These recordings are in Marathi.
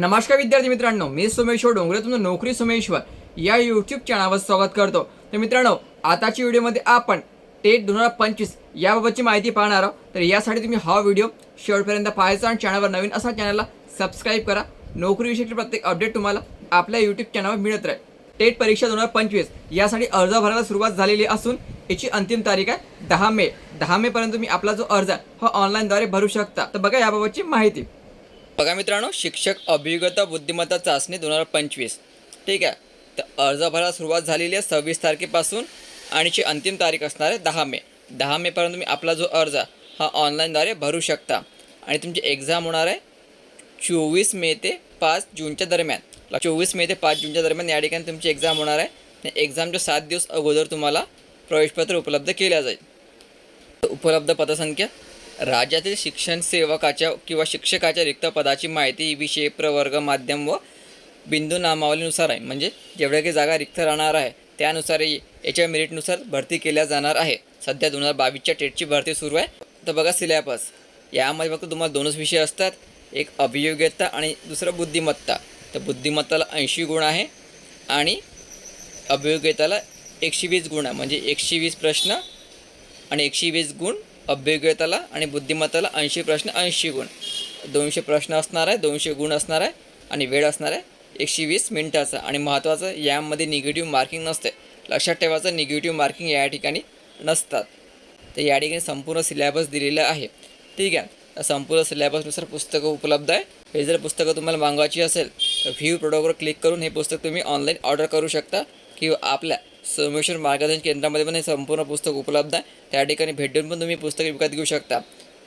नमस्कार विद्यार्थी मित्रांनो मी सोमेश्वर डोंगरे तुमचं नोकरी सोमेश्वर या यूट्यूब चॅनलवर स्वागत करतो. तर मित्रांनो आताच्या व्हिडिओमध्ये आपण टेट दोन हजार पंचवीस याबाबतची माहिती पाहणार आहोत. तर यासाठी तुम्ही हा व्हिडिओ शेवटपर्यंत पाहायचा आणि चॅनलवर नवीन असा चॅनलला सबस्क्राईब करा. नोकरीविषयी प्रत्येक अपडेट तुम्हाला आपल्या यूट्यूब चॅनलवर मिळत राहील. टेट परीक्षा दोन हजार पंचवीस यासाठी अर्ज भरायला सुरुवात झालेली असून याची अंतिम तारीख आहे दहा मे. दहा मेपर्यंत तुम्ही आपला जो अर्ज आहे हा ऑनलाईनद्वारे भरू शकता. तर बघा याबाबतची माहिती. बघा मित्रांनो शिक्षक अभियोग्यता बुद्धिमत्ता चाचणी दोन हजार पंचवीस. ठीक आहे? तर अर्ज भरायला सुरुवात झालेली आहे सव्वीस तारखेपासून आणि ची अंतिम तारीख असणार आहे दहा मे. दहा मेपर्यंत तुम्ही आपला जो अर्ज हा ऑनलाईनद्वारे भरू शकता. आणि तुमची एक्झाम होणार आहे चोवीस मे ते पाच जूनच्या दरम्यान. चोवीस मे ते पाच जूनच्या दरम्यान या ठिकाणी तुमची एक्झाम होणार आहे. आणि एक्झामच्या सात दिवस अगोदर तुम्हाला प्रवेशपत्र उपलब्ध केल्या जाईल. उपलब्ध पदसंख्या राज्यातील शिक्षण सेवकाच्या किंवा शिक्षकाच्या रिक्त पदाची माहिती विषय प्रवर्ग माध्यम व बिंदू नामावलीनुसार आहे. म्हणजे जेवढ्या काही जागा रिक्त राहणार आहे त्यानुसार याच्या मेरिटनुसार भरती केल्या जाणार आहे. सध्या दोन हजार बावीसच्या टेटची भरती सुरू आहे. तर बघा सिलेबस यामध्ये फक्त तुम्हाला दोनच विषय असतात. एक अभियोग्यता आणि दुसरं बुद्धिमत्ता. तर बुद्धिमत्ताला ऐंशी गुण आहे आणि अभियोग्यताला एकशे वीस गुण आहे. म्हणजे एकशे वीस प्रश्न आणि एकशे वीस गुण अभियोग्यताला आणि बुद्धिमत्ताला ऐंशी प्रश्न ऐंशी गुण. दोनशे प्रश्न असणार आहे दोनशे गुण असणार आहे आणि वेळ असणार आहे एकशे वीस मिनिटाचा. आणि महत्त्वाचं यामध्ये निगेटिव्ह मार्किंग नसते. लक्षात ठेवायचं निगेटिव्ह मार्किंग या ठिकाणी नसतात. तर या ठिकाणी संपूर्ण सिलेबस दिलेलं आहे. ठीक आहे. संपूर्ण सिलेबसनुसार पुस्तकं उपलब्ध आहे. हे जर पुस्तकं तुम्हाला मागवायची असेल तर व्ह्यू प्रोडक्टवर क्लिक करून हे पुस्तक तुम्ही ऑनलाईन ऑर्डर करू शकता. किंवा आपल्या सोमेश्वर मार्गदर्शन केंद्रामध्ये पण हे संपूर्ण पुस्तक उपलब्ध आहे. त्या ठिकाणी भेट देऊन पण तुम्ही पुस्तके विकत घेऊ शकता.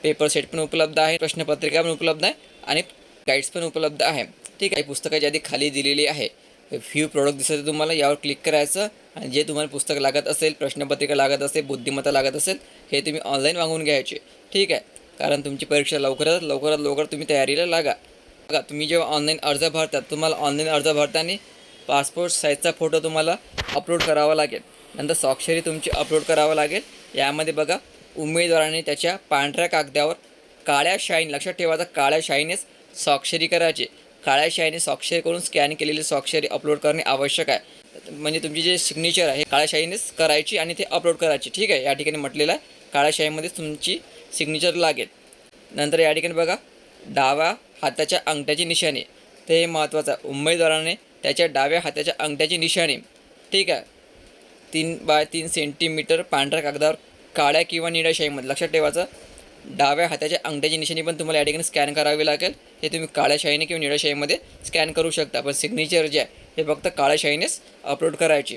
पेपर सेट पण उपलब्ध आहे प्रश्नपत्रिका पण उपलब्ध आहे आणि गाईड्स पण उपलब्ध आहे. ठीक आहे पुस्तकाची आधी खाली दिलेली आहे. फ्यू प्रोडक्ट दिसत आहे तुम्हाला यावर क्लिक करायचं आणि जे तुम्हाला पुस्तक लागत असेल प्रश्नपत्रिका लागत असेल बुद्धिमत्ता लागत असेल हे तुम्ही ऑनलाईन मागवून घ्यायचे. ठीक आहे कारण तुमची परीक्षा लवकरात लवकरात लवकर तुम्ही तयारीला लागा. बघा तुम्ही जेव्हा ऑनलाईन अर्ज भरतात तुम्हाला ऑनलाईन अर्ज भरताना पासपोर्ट साईजचा फोटो तुम्हाला अपलोड करावा लागेल. नंतर स्वाक्षरी तुमची अपलोड करावं लागेल. यामध्ये बघा उमेदवाराने त्याच्या पांढऱ्या कागदावर काळ्या शाईन लक्षात ठेवायचा काळ्या शाईनेच स्वाक्षरी करायची. काळ्या शाईने स्वाक्षरी करून स्कॅन केलेली स्वाक्षरी अपलोड करणे आवश्यक आहे. म्हणजे तुमची जे सिग्नेचर आहे काळ्या शाईनेच करायची आणि ते अपलोड करायची. ठीक आहे? या ठिकाणी म्हटलेलं आहे काळ्या शाईमध्येच तुमची सिग्नेचर लागेल. नंतर या ठिकाणी बघा डाव्या हाताच्या अंगठ्याची निशाणी. ते हे महत्त्वाचं आहे. उमेदवाराने त्याच्या डाव्या हाताच्या अंगठ्याची निशाणी. ठीक आहे. तीन बाय तीन सेंटीमीटर पांढऱ्या कागदावर काळ्या किंवा निळ्या शाईमध्ये. लक्षात ठेवायचं. डाव्या हाताच्या अंगठ्याची निशाणी पण तुम्हाला या ठिकाणी स्कॅन करावी लागेल. हे तुम्ही काळ्या शाईने किंवा निळ्या शाईमध्ये स्कॅन करू शकता. पण सिग्नेचर जे आहे हे फक्त काळ्या शाईनेच अपलोड करायची.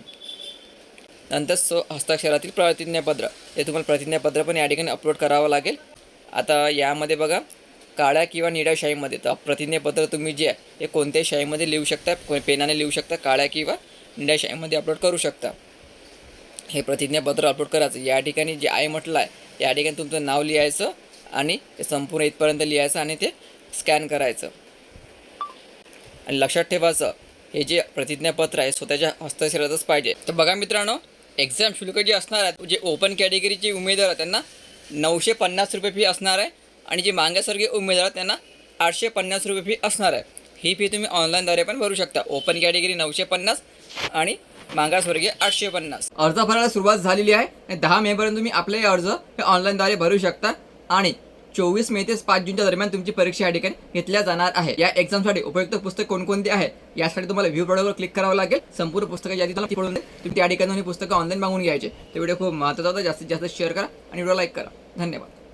नंतर सो हस्ताक्षरातील प्रतिज्ञापत्र. हे तुम्हाला प्रतिज्ञापत्र पण या ठिकाणी अपलोड करावं लागेल. आता यामध्ये बघा काळ्या किंवा निळ्या शाईमध्ये. तर प्रतिज्ञापत्र तुम्ही जे आहे हे कोणत्याही शाईमध्ये लिहू शकता पेनाने लिहू शकता काळ्या किंवा निळ्या शाईमध्ये अपलोड करू शकता. हे प्रतिज्ञापत्र अपलोड करायचं. या ठिकाणी जे आहे म्हटलं आहे या ठिकाणी तुमचं नाव लिहायचं आणि ते संपूर्ण इथपर्यंत लिहायचं आणि ते स्कॅन करायचं. आणि लक्षात ठेवायचं हे जे प्रतिज्ञापत्र आहे स्वतःच्या हस्ताक्षरातच पाहिजे. तर बघा मित्रांनो एक्झाम शुल्क जे असणार आहे जे ओपन कॅटेगरीचे उमेदवार आहेत त्यांना नऊशे पन्नास रुपये फी असणार आहे. आणि जे मागासवर्गीय उमेदवार त्यांना आठशे पन्नास रुपये फी असणार आहे. ही फी तुम्ही ऑनलाईनद्वारे पण भरू शकता. ओपन कॅटेगरी नऊशे पन्नास आणि मागासवर्गीय आठशे पन्नास. अर्ज भरायला सुरुवात झालेली आहे आणि दहा मेपर्यंत तुम्ही आपले अर्ज हे ऑनलाईनद्वारे भरू शकता आणि चोवीस मे ते पाच जूनच्या दरम्यान तुमची परीक्षा या ठिकाणी घेतल्या जाणार आहे. या एक्झामसाठी उपयुक्त पुस्तक कोणकोणती आहे यासाठी तुम्हाला व्ह्यू प्रोडक्टवर क्लिक करावं लागेल. संपूर्ण पुस्तकं यादी तुम्हाला पडून तुम्ही त्या ठिकाणी पुस्तकं ऑनलाईन मागून घ्यायचे. ते व्हिडिओ खूप महत्त्वाचा होता. जास्तीत जास्त शेअर करा आणि व्हिडिओ लाईक करा. धन्यवाद.